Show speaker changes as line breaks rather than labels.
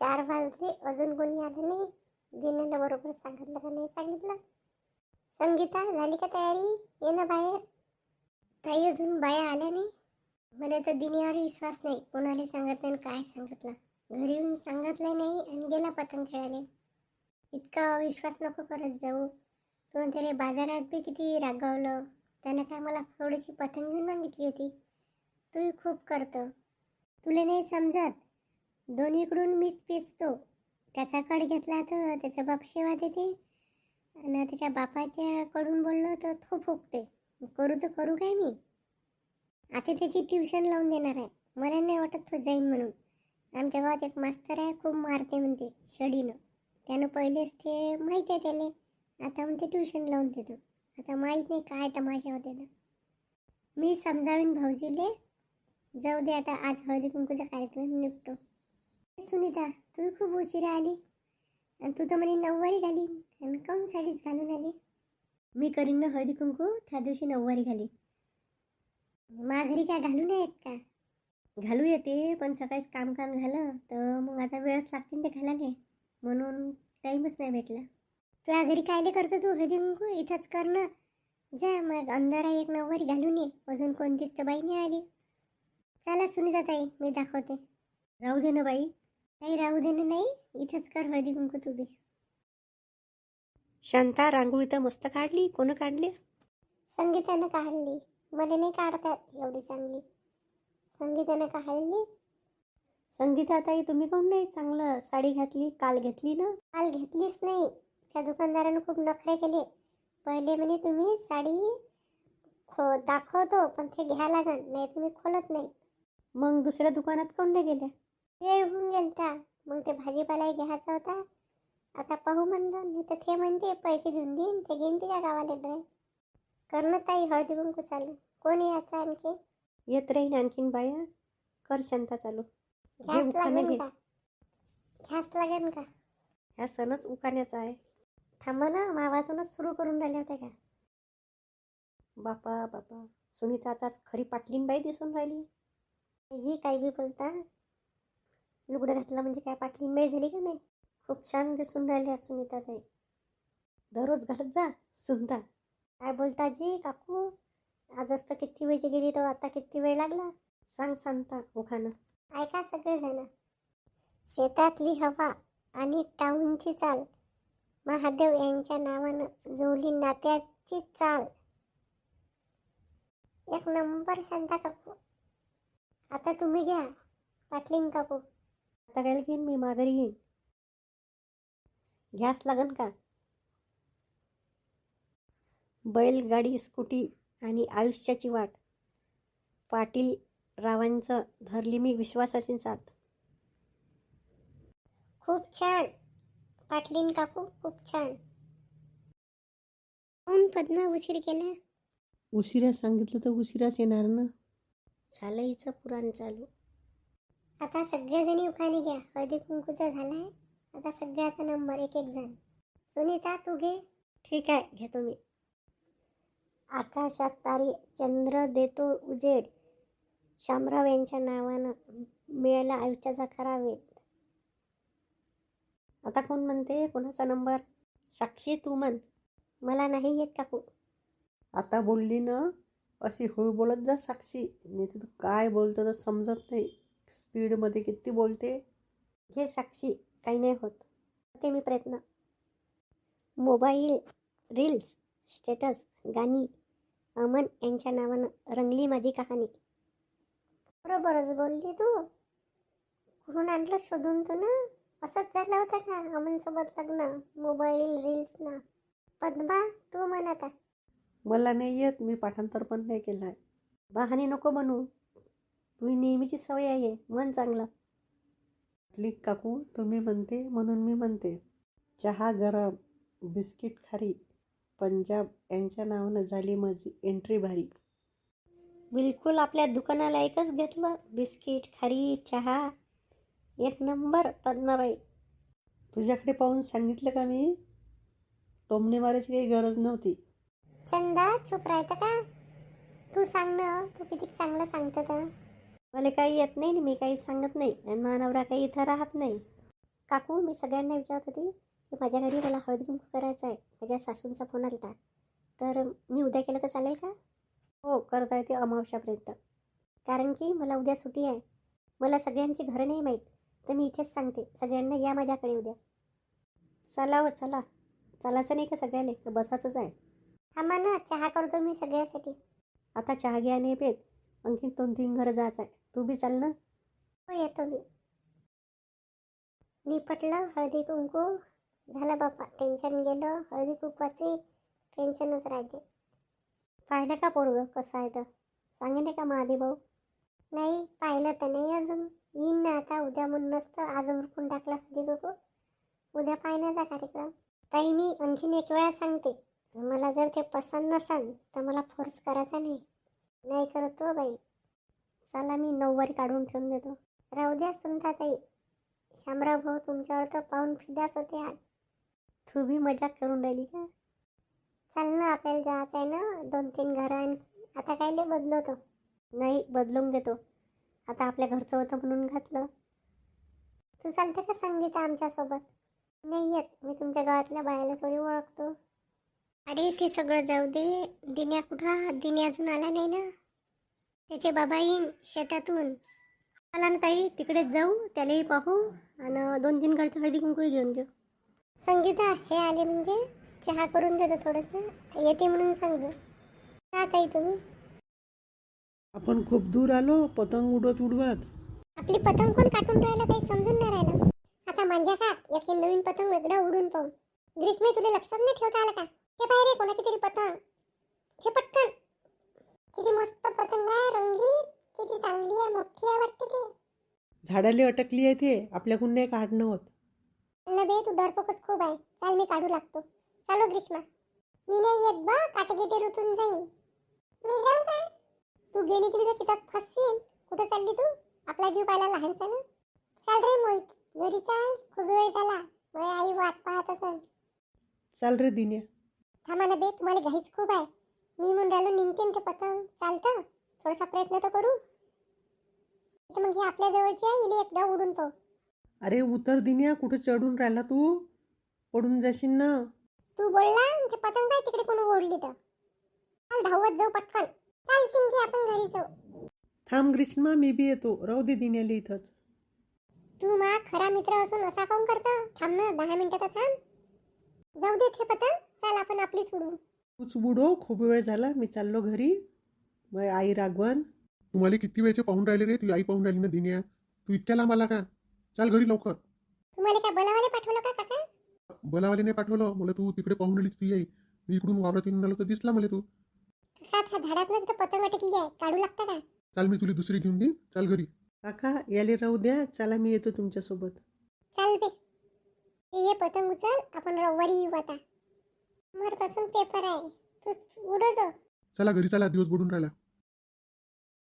चार वाजले अजून कोणी आलं नाही. दिनाला बरोबर सांगितलं का नाही सांगितलं? संगीता झाली का तयारी? ये ना बाहेर. ताई अजून बाया आल्या नाही. मला तर दिनीवर विश्वास नाही. कोणाला सांगत आणि काय सांगितलं? घरी येऊन सांगितलं नाही आणि गेला पतंग खेळायला. इतका विश्वास नको करत जाऊ. पण त्याने बाजारात बी किती रागावलं. त्यानं काय मला थोडीशी पतंग घेऊन मागितली होती? तूही खूप करतं. तुला नाही समजत? दोन्हीकडून मीच पिसतो. त्याचा कड घेतला तर त्याचा बाप सेवा देते. आणि त्याच्या बापाच्याकडून बोललो तर तो फुकते. करू तर करू काय मी? आता त्याची ट्युशन लावून देणार आहे. मला नाही वाटत तो जाईन म्हणून. आमच्या गावात एक मास्तर आहे खूप मारते म्हणते शडीनं त्यानं पहिलेच ते माहीत आहे त्याला. आता म्हणते ट्युशन लावून देतो. आता माहीत नाही काय तमाशा होते तर मी समजावीन भाऊजीले. जाऊ दे आता आज हळदी कुंकूचा कार्यक्रम निपटो. सुनीता तू खूप उशिरा आली. आणि तू तर म्हणे नऊवारी घाली. आणि काऊन साडीच घालून आली? मी करीन ना हळदी कुंकू त्या दिवशी नऊवारी घाली. माघारी काय घालून येत का? घालू येते पण सकाळीच काम काम झालं तर मग आता वेळच लागते ते घालायला. म्हणून टाईमच नाही भेटला. तुला घरी कायले करतो तू हळदी कुंकू? इथंच कर ना. जा मग अंधारा एक नऊवारी घालून ये. अजून कोणतीच तर बाई नाही आली. चला सुनीता ताई मी दाखवते. राहू दे ना बाई. काही राहू दे ना नाही इथंच कर हळदी कुंकू तू बी.
शांता रांगोळी तर मस्त काढली. कोण काढली?
संगीतानं काढली. मला नाही काढतात एवढी चांगली. संगीतानं काढली.
संगीता ताई तुम्ही कोण नाही? चांगलं साडी घातली काल घेतली ना?
काल घेतलीच नाही. त्या दुकानदारानं खूप नखरे केले. पहिले म्हणे तुम्ही साडी खो दाखवतो पण ते घ्या लागन नाही तुम्ही खोलत नाही.
मग दुसऱ्या दुकानात कोण नाही गेल्या?
वेळ होऊन गेलता. मग ते भाजीपाला घ्यायचा होता. आता पाहू म्हणलं नाही तर ते म्हणते पैसे देऊन देईन ते घेईन तिच्या गावाला ड्रेस करणं ताई हळदी कुंकू चालू. कोण यायचं आणखी?
येत राहीन आणखीन बाया. कर शांता चालू. घे
घ्यास
उखाणं
लागेल
घे.
का? घ्यास लागेल का?
ह्या सणच उकाण्याचा आहे.
थांबा ना मावाजूनच सुरू करून राहिल्या होत्या का?
बापा बापा. सुनीता आताच खरी पाटलीन बाई दिसून राहिली.
जी काही बी बोलता. लुगडं घातलं म्हणजे काय? पाटली बाई झाली का नाही खूप छान दिसून राहिल्या सुनीता ताई
दररोज घालत जा सुनता.
काय बोलता जी काकू? आजच तर किती वेळची गेली तर आता किती वेळ लागला?
सांग सांगता उखाणं
ऐका सगळेजण. शेतातली हवा आणि टाऊनची चाल. महादेव यांच्या नावानं जुळली नात्याची चाल. एक नंबर सांगता काकू. आता तुम्ही घ्या. पाटलिंग काकू.
आता काय घेईन मी माघारी येईन. घ्यास लागन का? बैलगाडी स्कूटी आणि आयुष्याची वाट. पाटील रावांचं धरली मी विश्वासाची साथ.
खूप छान. पाटलीन काकू खूप छान. कोण पद्मा उशीर केला?
उशिरा सांगितलं तर उशिराच येणार ना?
झालं हिचं पुराण चालू. आता सगळेजणी उखाणे घ्या. हळदी कुंकूचा झालाय आता सगळ्याचा नंबर एक एक जण. सुनीता तू घे.
ठीक आहे घेतो मी.
आकाशात तारे चंद्र देतो उजेड. शामराव यांच्या नावानं मिळाला आयुष्याचा खरा वेध.
आता कोण म्हणते? कोणाचा नंबर? साक्षी तू म्हण.
मला नाही येत काकू.
आता बोलली ना अशी होय बोलत जा साक्षी. नाही तर तू काय बोलतो तर समजत नाही. स्पीडमध्ये किती बोलते?
घे साक्षी काही नाही होत. ते मी प्रयत्न. मोबाईल रील्स स्टेटस गाणी अमन यांच्या नावानं रंगली माझी कहाणी. बरोबरच बोलली तू. कुठून आणलं शोधून तू ना असंच झालं होतं का अमनसोबत लग्न मोबाईल रील्स ना पद्मा तू म्हण आता.
मला नाही येत मी पाठांतर पण नाही केलं आहे बहाणे नको बनू तुझी नेहमीची सवय आहे. मन चांगलं. क्लिक काकू तुम्ही म्हणते म्हणून मी म्हणते. चहा गरम बिस्किट खारी पंजाब यांच्या नावानं झाली माझी एंट्री भारी.
बिलकुल आपल्या दुकानाला एकच घेतलं. बिस्किट खारी चहा एक नंबर पद्माबाई.
तुझ्याकडे पाहून सांगितलं का मी? टोमणे मारायची काही गरज नव्हती.
चंदा चुप राहतं का? तू सांग ना तू किती चांगलं सांगतं तर.
मला काही येत नाही आणि मी काही सांगत नाही आणि मानवरा काही इथं राहत नाही.
काकू मी सगळ्यांना विचारत होती की माझ्या घरी मला हळदी कुंकू करायचं आहे. माझ्या सासूंचा फोन आला होता तर मी उद्या केलं तर चालेल का? हो करता येते अमावश्यापर्यंत. कारण की मला उद्या सुट्टी आहे. मला सगळ्यांची घरं नाही माहीत. तर मी इथेच सांगते. सगळ्यांना या माझ्याकडे उद्या. चला व चला. चालायचं नाही का सगळ्याला? बसाचंच बसायचंच आहे. थांबा ना चहा करतो मी सगळ्यासाठी. आता चहा घ्या नाही पेत. आणखी दोन तीन घर जायचं आहे तू बी चाल ना. हो येतो मी. निपटलं हळदी कुंकू झालं बाप्पा टेन्शन गेलं. हळदी कुंकवाची टेन्शनच राहते पाहिलं का पोरग कसं आहे तर? सांगेन का महादेव भाऊ? नाही पाहिलं तर नाही अजून. येईन ना आता उद्या म्हणून नसतं आज उरकून टाकलं हळदी कुंकू. उद्या पाहण्याचा कार्यक्रम. ताई मी आणखीन एक वेळा सांगते. मला जर ते पसंत नसेल तर मला फोर्स करायचा नाही. नाही करतो बाई. चला मी नऊवारी काढून ठेवून देतो. राहू द्या सुनता ताई शामराव भाऊ तुमच्यावर तर पाहून फिदाच होते आज. तू बी मजाक करून राहिली का? चाल ना आपल्याला जायचं आहे ना दोन तीन घरं आणखी. आता काय लय बदलवतो? नाही बदलून घेतो आता आपल्या घरचं होतं म्हणून घातलं. तू चालते का संगीता आमच्यासोबत? नाही येत. मी तुमच्या गावातल्या बायाला थोडी ओळखतो. अरे ते सगळं जाऊ दे. दिन्या कुठं? दिन्या अजून आला नाही ना? त्याचे बाबा येईन शेतातून. आला ना ताई तिकडेच जाऊ त्यालाही पाहू आणि दोन तीन घरचं हळदी कुंकूही घेऊन घेऊ. संगीता हे आले म्हणजे चहा करून देतो थोडंसं. येते म्हणून सांगतो का ताई तुम्ही.
आपण खूप दूर आलो पतंग उडवत उडवत.
आपली पतंग कोण काटून राहिलं काही समजून नाही राहिलं. आता माझ्या का एक नवीन पतंग वेगळा उडून पाहू. ग्रीष्मी तुला लक्षात नाही ठेवता आलं का? हे पाय रे कोणाची तरी पतंग. हे पटकन. किती मस्त पतंग आहे रंगीत किती चांगली आहे मोठी आहे वाटते ते.
झाडाले अटकली आहे ते आपल्याकडून नाही काढणं होत.
न बे तू डरपोकच खूप आहे. चाल मी काढू लागतो. चालो ग्रीष्मा. मी नाही येत बा काटेगिटे ऋतून जाईन. मी जाऊ का? तू गेली की तिथं तिथं फसशील कुठं चालली तू? आपला जीव पाहायला लहानसा ना? चाल रे मोहित. घरी चाल. खूप वेळ झाला. माझी आई वाट पाहत असेल
चाल रे दिन्या.
थांबा ना बे तुम्हाला घाईच खूप आहे. मी म्हणून राहिलो निघते ते पतंग. चालतं? थोडासा प्रयत्न तर करू. तर मग ही आपल्या जवळची आहे हिला एकदा उडून पाहू.
अरे उतर दिन्या कुठं चढून राहिला तू? पडून जाशील ना.
तू बोलला ते पतंग काय तिकडे कोण ओढली तर. चाल धावत जाऊ पटकन. चाल सिंगी आपण घरी जाऊ.
थांब ग्रीष्मा मी बी येतो. राहू दे दिन्याला इथंच.
तू मा खरा मित्र असून असा काऊन करता? थांब ना दहा मिनिटं तर थांब. जाऊ दे हे पतंग. चाल आपण आपली सोडू.
तूच बुडो खूप वेळ झाला मी चाललो घरी. मग आई रागवण
तुम्हाला किती वेळचे पाहून राहिले रे? तुझी आई पाहून राहिली ना दिन्या. तू इतक्या लांब आला का? चाल घरी लवकर.
तुम्हाला काय बोलावाले पाठवलं का काका?
बोलावाले नाही पाठवलं. मला तू तिकडे पाहून राहिली तुझी आई. मी इकडून वावरात येऊन राहिलो तर दिसला मला तू.
काका त्या झाडात ना तिथं पतंग अटकली आहे. काढू लागतं का?
चाल मी तुला दुसरी घेऊन देईन. चाल घरी.
काका याले राहू द्या. चला मी येतो तुमच्यासोबत.
चाल बे. हे ये पतंग उचल. आपण रविवारी येऊ आता. मरपासून पेपर आहे. तू उडो जाऊ
चला घरी चला दिवस बुडून राहिला.